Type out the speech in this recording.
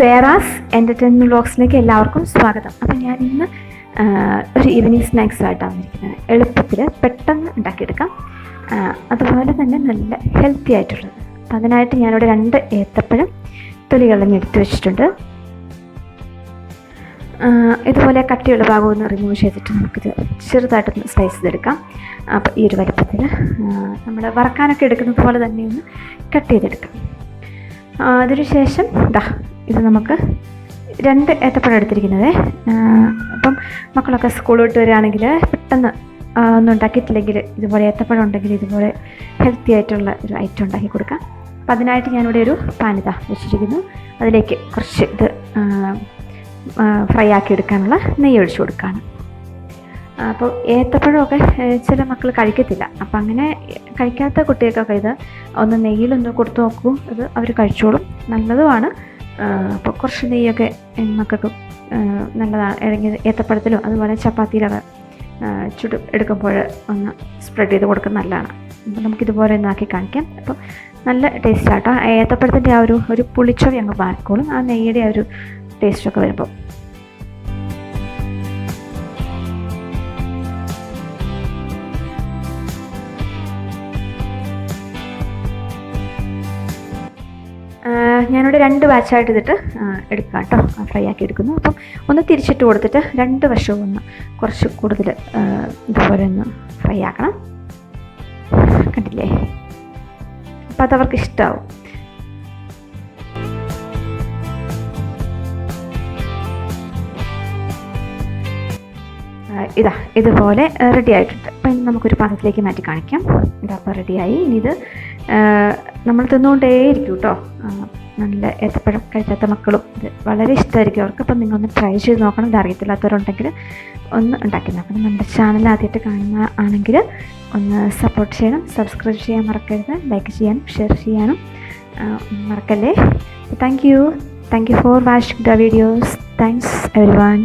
സേറാസ് entertainment ബ്ലോഗ്സിലേക്ക് എല്ലാവർക്കും സ്വാഗതം. അപ്പം ഞാൻ ഇന്ന് ഒരു ഈവനിങ് സ്നാക്സ് ആയിട്ടാണ് വന്നിരിക്കുന്നത്. എളുപ്പത്തിൽ പെട്ടെന്ന് ഉണ്ടാക്കിയെടുക്കാം. അതുപോലെ തന്നെ നല്ല ഹെൽത്തി ആയിട്ടുള്ളത്. അപ്പം അതിനായിട്ട് ഞാനിവിടെ രണ്ട് ഏത്തപ്പഴം തൊലി കളഞ്ഞെടുത്ത് വെച്ചിട്ടുണ്ട്. ഇതുപോലെ കട്ടിയുള്ള ഭാഗം ഒന്ന് റിമൂവ് ചെയ്തിട്ട് നമുക്കിത് ചെറുതായിട്ടൊന്ന് സ്ലൈസ് ചെയ്തെടുക്കാം. അപ്പോൾ ഈ ഒരു വലുപ്പത്തിൽ നമ്മൾ വറക്കാനൊക്കെ എടുക്കുന്നത് പോലെ തന്നെ ഒന്ന് കട്ട് ചെയ്തെടുക്കാം. അതിനുശേഷം ദാ ഇത് നമുക്ക് രണ്ട് ഏത്തപ്പഴം എടുത്തിരിക്കുന്നത്. അപ്പം മക്കളൊക്കെ സ്കൂൾ വിട്ട് വരികയാണെങ്കിൽ പെട്ടെന്ന് ഒന്നും ഉണ്ടാക്കിയിട്ടില്ലെങ്കിൽ ഇതുപോലെ ഏത്തപ്പഴം ഉണ്ടെങ്കിൽ ഇതുപോലെ ഹെൽത്തി ആയിട്ടുള്ള ഒരു ഐറ്റം ഉണ്ടാക്കി കൊടുക്കാം. അപ്പം അതിനായിട്ട് ഞാനിവിടെ ഒരു പാനിത വെച്ചിരിക്കുന്നു. അതിലേക്ക് കുറച്ച് ഇത് ഫ്രൈ ആക്കി എടുക്കാനുള്ള നെയ്യ് ഒഴിച്ചു കൊടുക്കുകയാണ്. അപ്പോൾ ഏത്തപ്പഴമൊക്കെ ചില മക്കൾ കഴിക്കത്തില്ല. അപ്പം അങ്ങനെ കഴിക്കാത്ത കുട്ടികൾക്കൊക്കെ ഇത് ഒന്ന് നെയ്യിലൊന്ന് കൊടുത്തു നോക്കൂ. ഇത് അവർ കഴിച്ചോളും. നല്ലതുമാണ്. അപ്പോൾ കുറച്ച് നെയ്യൊക്കെ മക്കൾക്ക് നല്ലതാണ് അല്ലെങ്കിൽ ഏത്തപ്പഴത്തിലും അതുപോലെ ചപ്പാത്തിയിലൊക്കെ ചുട് എടുക്കുമ്പോൾ ഒന്ന് സ്പ്രെഡ് ചെയ്ത് കൊടുക്കുന്നത് നല്ലതാണ്. അപ്പോൾ നമുക്കിതുപോലെ ഒന്നാക്കി കാണിക്കാം. അപ്പോൾ നല്ല ടേസ്റ്റ് ആട്ടോ ഏത്തപ്പഴത്തിന്റെ ആ ഒരു ഒരു പുളിച്ചൊവി അങ്ങ് മാറിക്കോളും ആ നെയ്യുടെ ആ ഒരു ടേസ്റ്റൊക്കെ വരുമ്പോൾ ഞാനിവിടെ രണ്ട് ബാച്ചായിട്ട് ഇതിട്ട് എടുക്കാം കേട്ടോ ഫ്രൈ ആക്കി എടുക്കുന്നു. അപ്പം ഒന്ന് തിരിച്ചിട്ട് കൊടുത്തിട്ട് രണ്ട് വശവും ഒന്ന് കുറച്ച് കൂടുതൽ ഇതുപോലെ ഒന്ന് ഫ്രൈ ആക്കണം. കണ്ടില്ലേ? അപ്പം അതവർക്ക് ഇഷ്ടമാവും ഇതാ ഇതുപോലെ റെഡി ആയിട്ടുണ്ട്. അപ്പം ഇനി നമുക്കൊരു പാത്രത്തിലേക്ക് മാറ്റി കാണിക്കാം. ഇതാ അപ്പോൾ റെഡിയായി ഇനി ഇത് നമ്മൾ തിന്നുകൊണ്ടേയിരിക്കും കേട്ടോ നല്ല ഏത്തപ്പഴം കഴിക്കാത്ത മക്കളും ഇത് വളരെ ഇഷ്ടമായിരിക്കും. അവർക്ക് അപ്പം നിങ്ങളൊന്ന് ട്രൈ ചെയ്ത് നോക്കണം. ഇത് അറിയത്തില്ലാത്തവരുണ്ടെങ്കിൽ ഒന്ന് ഉണ്ടാക്കി നോക്കണം. നമ്മുടെ ചാനൽ ആദ്യമായിട്ട് കാണുന്ന ആണെങ്കിൽ ഒന്ന് സപ്പോർട്ട് ചെയ്യണം. സബ്സ്ക്രൈബ് ചെയ്യാൻ മറക്കരുത്. ലൈക്ക് ചെയ്യാനും ഷെയർ ചെയ്യാനും മറക്കല്ലേ? Thank you thank you for watching the videos thanks everyone